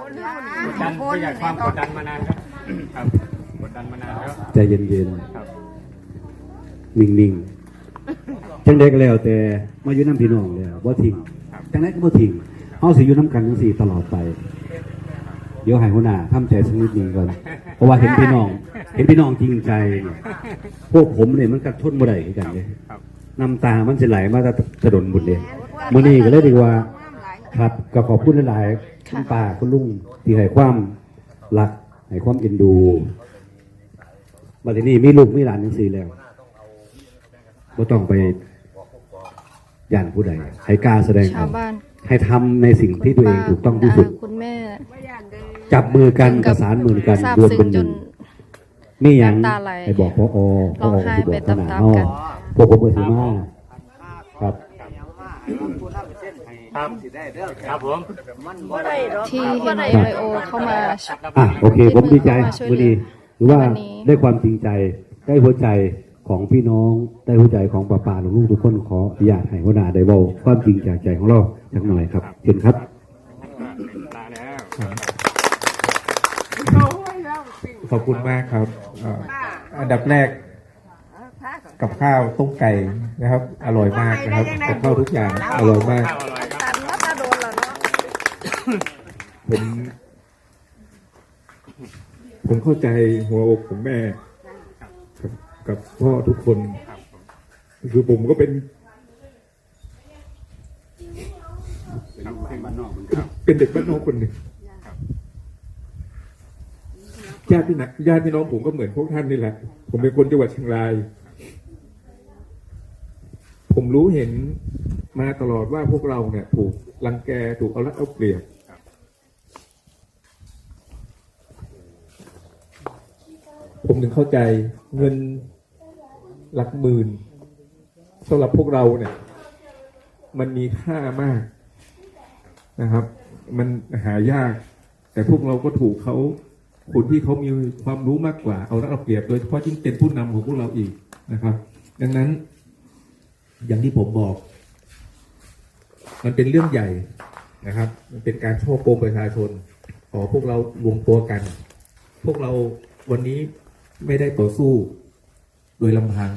กดดันไม่อยากความกดดันมานานครับครับกดดันมานานแล้วใจเย็นครับๆ นิ่งๆ จังไดก็แล้วแต่มาอยู่น้ำพี่น้องแล้วบ่ทิ้งจังไดก็บ่ทิ้งเฮาสิอยู่น้ำกันจังซี่ตลอดไป เดี๋ยวให้หัวหน้าทำใจสักนิดหนึงก่อน เพราะว่าเห็นพี่น้อง เห็นพี่น้องจริงใจเนี่ยพวกผมเนี่ยมันก็ทนบ่ได้คือกันเลยครับ น้ำตามันสิไหลมาถนนบุญเลยมื้อนี้ก็เลยดีกว่า ครับก็ขอบคุณหลายๆ คุณป้าคุณลุงที่ให้ความรักให้ความเอ็นดูมาที่นี่มีลูกมีหลานทั้งสี่แล้วก็ต้องไปย่านผู้ใดให้กล้าแสดงอชาอวกบ้านให้ทำในสิ่งที่ตัวเองถูกต้องที่สุดคุณแม่จับมือกันประสานมือกันทราบรวมซึ้เป็นงหจนึ่นงมีอย่างน้ำตาไหลให้บอกพอพอร้องไห้ที่บไปอกขนาดตามเนาะๆกันพวกผมก็สิมาครับ ครับครับผมที่เห็นไอไบโอเข้ามา อะโอเค ผมดีใจเข้ามาช่วยวันเหลืนี้อหรือว่าวันนี้ ได้ความจริงใจได้หัวใจของพี่น้องได้หัวใจของป้าป่าลูกๆทุกคนขออนุญาตให้หัวหน้าได้เว้าความจริงจากใจของเราสักหน่อยครับเชิญครับลาแล้วขอบคุณมากครับเอ่ออันดับแรก กับข้าวต้มไก่นะครับ อร่อยมากนะครับกับข้าวทุกอย่างอร่อยมากข้าวอร่อยครับผมผมเข้าใจหัวอกของแม่กับกับพ่อทุกคนครับผมคือผมก็เป็นครับให้บ้านนอกมันครับเป็นเด็กบ้านนอกคนหนึ่งครับญาติพี่นะญาติพี่น้องผมก็เหมือนพวกท่านนี่แหละ ผมเป็นคนจังหวัดเชียงราย ผมรู้เห็นมาตลอดว่าพวกเราเนี่ย ถูกรังแกถูกเอารัดเอาเปรียบผมถึงเข้าใจเงินหลักหมื่นสำหรับพวกเราเนี่ย มันมีค่ามากนะครับ มันหายาก แต่พวกเราก็ถูกเขาคนที่เขามีความรู้มากกว่าเอารัดเอาเปรียบโดยเฉพาะยิ่งเป็นผู้นำของพวกเราอีกนะครับ ดังนั้น อย่างที่ผมบอก มันเป็นเรื่องใหญ่นะครับ มันเป็นการช่อโกงประชาชน ขอพวกเรารวมตัวกัน พวกเราวันนี้ไม่ได้ต่อสู้ โดยลำพัง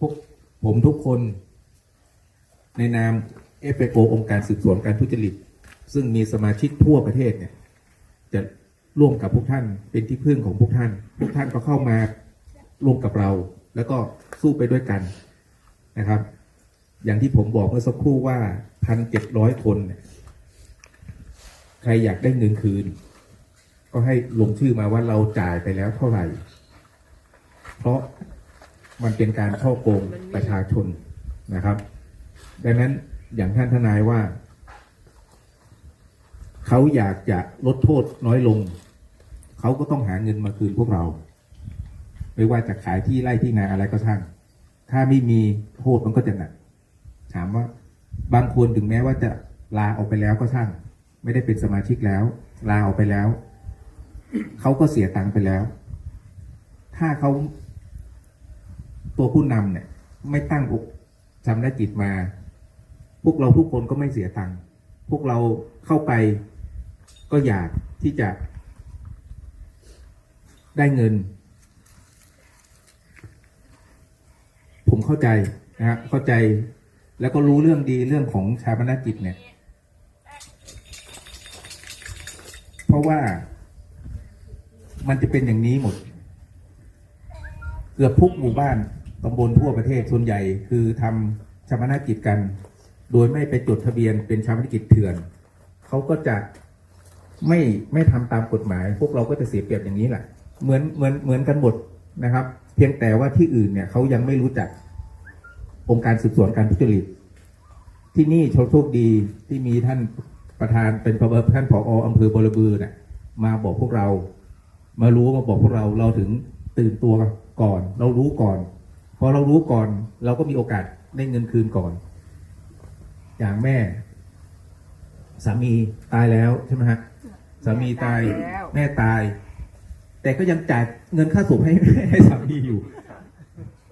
พวกผมทุกคน ในนาม FAO องค์การสืบสวนการทุจริต ซึ่งมีสมาชิกทั่วประเทศเนี่ย จะร่วมกับพวกท่านเป็นที่พึ่งของพวกท่าน พวกท่านก็เข้ามาร่วมกับเรา แล้วก็สู้ไปด้วยกัน นะครับ อย่างที่ผมบอกเมื่อสักครู่ว่าพันเจ็ดร้อยคนใครอยากได้เงินคืน ก็ให้ลงชื่อมาว่าเราจ่ายไปแล้วเท่าไหร่ เพราะมันเป็นการช่อโกงประชาชนนะครับ ดังนั้นอย่างท่านทนายว่า เขาอยากจะลดโทษน้อยลง เขาก็ต้องหาเงินมาคืนพวกเรา ไม่ว่าจะขายที่ไร่ที่นาอะไรก็ช่าง ถ้าไม่มีโทษมันก็จะหนัก ถามว่าบางคนถึงแม้ว่าจะลาออกไปแล้วก็ช่าง ไม่ได้เป็นสมาชิกแล้ว ลาออกไปแล้ว เขาก็เสียตังค์ไปแล้ว ถ้าเขาตัวผู้นำเนี่ย ไม่ตั้งอกทำและจิตมา พวกเราทุกคนก็ไม่เสียตังค์พวกเราเข้าไปก็อยากที่จะได้เงิน ผมเข้าใจนะฮะเข้าใจ แล้วก็รู้เรื่องดีเรื่องของชาปนกิจเนี่ย เพราะว่ามันจะเป็นอย่างนี้หมด เกือบทุกหมู่บ้านตำบลทั่วประเทศส่วนใหญ่คือทำชาปนกิจกัน โดยไม่ไปจดทะเบียนเป็นชาปนกิจเถื่อนเขาก็จะไม่ไม่ทำตามกฎหมาย พวกเราก็จะเสียเปรียบอย่างนี้แหละ เหมือนเหมือนเหมือนกันหมดนะครับ เพียงแต่ว่าที่อื่นเนี่ยเขายังไม่รู้จัก องค์การสืบสวนการทุจริต ที่นี่โชคโชคดีที่มีท่านประธานเป็นพบท่านผออำเภอบรบือเนี่ยมาบอกพวกเรา มารู้มาบอกพวกเราเราถึงตื่นตัวก่อน เรารู้ก่อน พอเรารู้ก่อน เราก็มีโอกาสได้เงินคืนก่อน อย่างแม่ สามีตายแล้วใช่ไหมฮะสามีตายแม่ตาย แต่ก็ยังจ่ายเงินค่าศพให้ให้สามีอยู่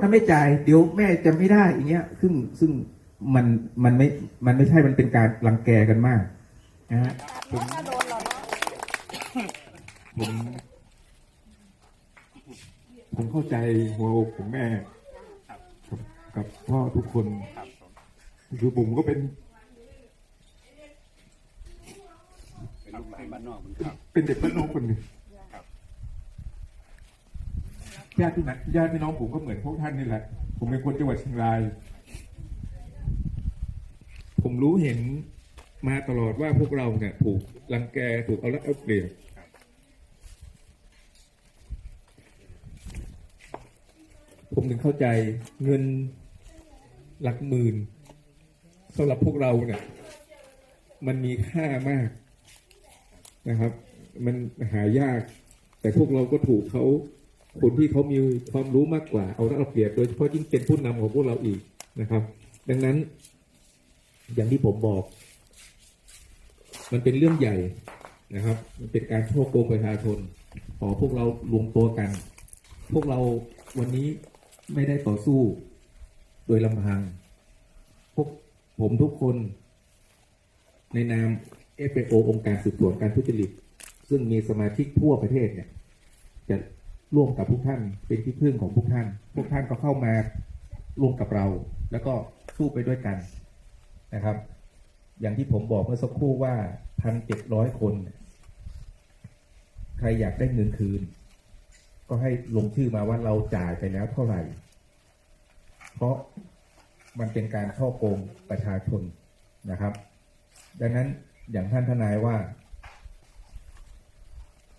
ถ้าไม่จ่ายเดี๋ยวแม่จะไม่ได้อย่างเงี้ย ซึ่งซึ่งมันมันไม่มันไม่ใช่มันเป็นการรังแกกันมากนะฮะผมผมผมเข้าใจหัวอกของแม่กับกับพ่อทุกคนครับผมคือผมก็เป็น เป็นลูกหลานบ้านนอกเหมือนกันครับเป็นเด็กบ้านนอกคนหนึ่ง ครับ ญาติพี่น้องญาติพี่น้องผมก็เหมือนพวกท่านนี่แหละ ผมเป็นคนจังหวัดเชียงราย ผมรู้เห็นมาตลอดว่าพวกเราเนี่ยถูกรังแกถูกเอาละเอาเปรียบผมถึงเข้าใจเงินหลักหมื่นสำหรับพวกเราเนี่ยมันมีค่ามากนะครับ มันหายาก แต่พวกเราก็ถูกเขา คนที่เขามีความรู้มากกว่าเอาละเอาเปรียบโดยเฉพาะยิ่งเป็นผู้นำของพวกเราอีกนะครับ ดังนั้น อย่างที่ผมบอก มันเป็นเรื่องใหญ่นะครับ มันเป็นการช่อโกงประชาชน ขอพวกเรารวมตัวกัน พวกเราวันนี้ไม่ได้ต่อสู้ โดยลำพัง พวกผมทุกคน ในนาม FAO องค์การสืบสวนการทุจริต ซึ่งมีสมาชิกทั่วประเทศเนี่ยจะ ร่วมกับพวกท่าน เป็นที่พึ่งของพวกท่าน พวกท่านก็เข้ามาร่วมกับเรา แล้วก็สู้ไปด้วยกันนะครับ อย่างที่ผมบอกเมื่อสักครู่ว่าพันเจ็ดร้อยคน ใครอยากได้เงินคืน ก็ให้ลงชื่อมาว่าเราจ่ายไปแล้วเท่าไหร่ เพราะมันเป็นการช่อโกงประชาชนนะครับ ดังนั้นอย่างท่านทนายว่า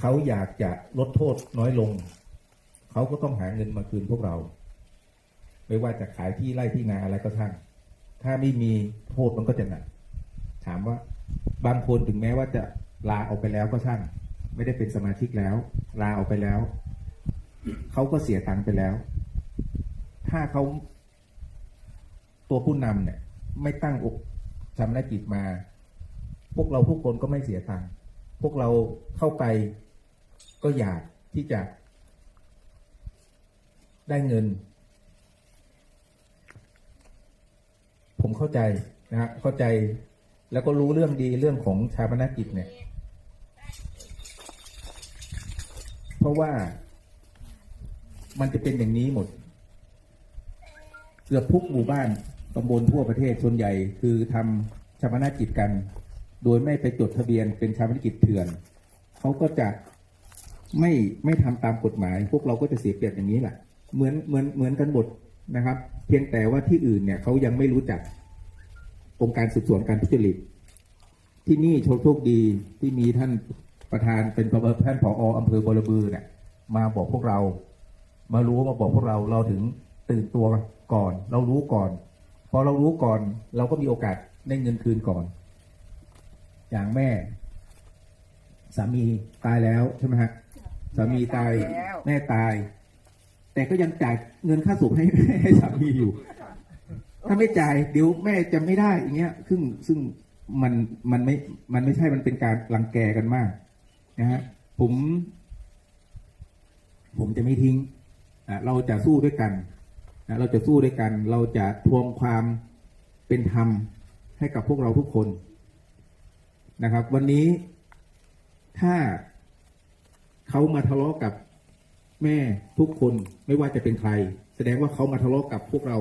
เขาอยากจะลดโทษน้อยลง เขาก็ต้องหาเงินมาคืนพวกเรา ไม่ว่าจะขายที่ไร่ที่นาอะไรก็ช่าง ถ้าไม่มีโทษมันก็จะหนัก ถามว่าบางคนถึงแม้ว่าจะลาออกไปแล้วก็ช่าง ไม่ได้เป็นสมาชิกแล้ว ลาออกไปแล้ว เขาก็เสียตังค์ไปแล้ว ถ้าเขาตัวผู้นำเนี่ย ไม่ตั้งอกชำระจิตมา พวกเราทุกคนก็ไม่เสียตังค์พวกเราเข้าไป ก็อยากที่จะ ได้เงิน ผมเข้าใจนะฮะเข้าใจแล้วก็รู้เรื่องดีเรื่องของชาปนกิจเนี่ย เพราะว่ามันจะเป็นอย่างนี้หมด เกือบทุกหมู่บ้านตำบลทั่วประเทศส่วนใหญ่ คือทำชาปนกิจกัน โดยไม่ไปจดทะเบียนเป็นชาปนกิจเถื่อน เขาก็จะ ไม่ไม่ทำตามกฎหมาย พวกเราก็จะเสียเปรียบอย่างนี้แหละเหมือนเหมือนเหมือนกันหมดนะครับ เพียงแต่ว่าที่อื่นเนี่ยเขายังไม่รู้จักองค์การสืบสวนการทุจริตที่นี่โชคโชคดีที่มีท่านประธานเป็นประเท่านผออำเภอบรบือเนี่ยมาบอกพวกเรา มารู้มาบอกพวกเราเราถึงตื่นตัวก่อน เรารู้ก่อน พอเรารู้ก่อน เราก็มีโอกาสได้เงินคืนก่อน อย่างแม่ สามีตายแล้วใช่ไหมฮะ สามีตายแม่ตาย แต่ก็ยังจ่ายเงินค่าศพให้ให้สามีอยู่ ถ้าไม่จ่ายเดี๋ยวแม่จะไม่ได้อย่างเงี้ย ซึ่งซึ่งมันมันไม่มันไม่ใช่มันเป็นการรังแกกันมากนะฮะผม ผมจะไม่ทิ้งอะเราจะสู้ด้วยกันนะเราจะสู้ด้วยกัน เราจะทวงความเป็นธรรมให้กับพวกเราทุกคนนะครับ วันนี้ถ้า เขามาทะเลาะกับแม่ทุกคนไม่ว่าจะเป็นใคร แสดงว่าเขามาทะเลาะกับพวกเรา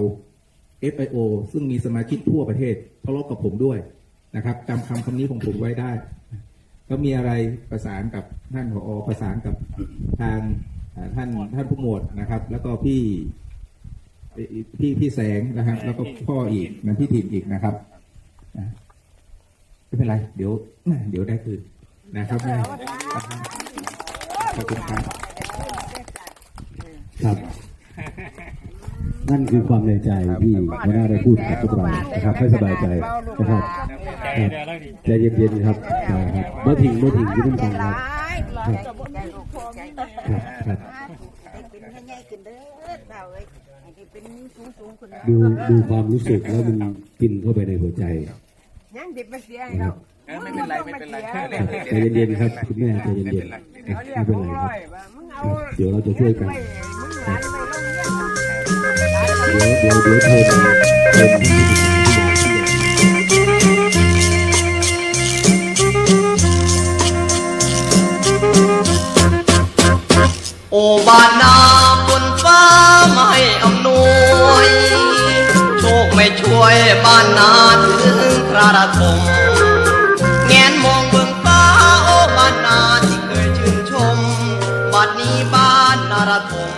FIO ซึ่งมีสมาชิกทั่วประเทศทะเลาะกับผมด้วยนะครับจำคำคำนี้ของผมไว้ได้ ก็มีอะไรประสานกับท่านผอประสานกับทางท่านท่านผู้หมวดนะครับ แล้วก็พี่พี่พี่แสงนะครับ แล้วก็พ่ออีกนะพี่ถิ่นอีกนะครับไม่เป็นไร เดี๋ยว เดี๋ยวได้คืนนะครับแม่ ขอบคุณครับครับนั่นคือความในใจที่หัวหน้าได้พูดกับพวกเรานะครับให้สบายใจนะครับใจเย็นๆครับนะครับเมื่อทิ้งเมื่อทิ้งที่ต้องฟังครับครับครับครับดูดูความรู้สึกแล้วมันกินเข้าไปในหัวใจยังเด็กมาเสียให้นะคเรารับไม่เป็นไรไม่เป็นไรใจเย็นๆครับคุณแม่ใจเย็นๆนะเขาเรียไม่กเป็นหไรกคร้รับอยว่ามึงเอาเดี๋ยวเราจะช่วยกันไม่มึงหลานไม่ลงเรียนเดี๋ยวเดี๋ยวเดี๋ยวโทรมาโทรมาให้ผู้ปกครองที่อยากที่อยากโอบานนาบนฟ้าไม่อำนวย โชคไม่ช่วยบ้านนาถึงคราระทมแงน มองเบื้องฟ้าโอ้บ้านนาที่เคยชื่นชมบัดนี้บ้านนาระทม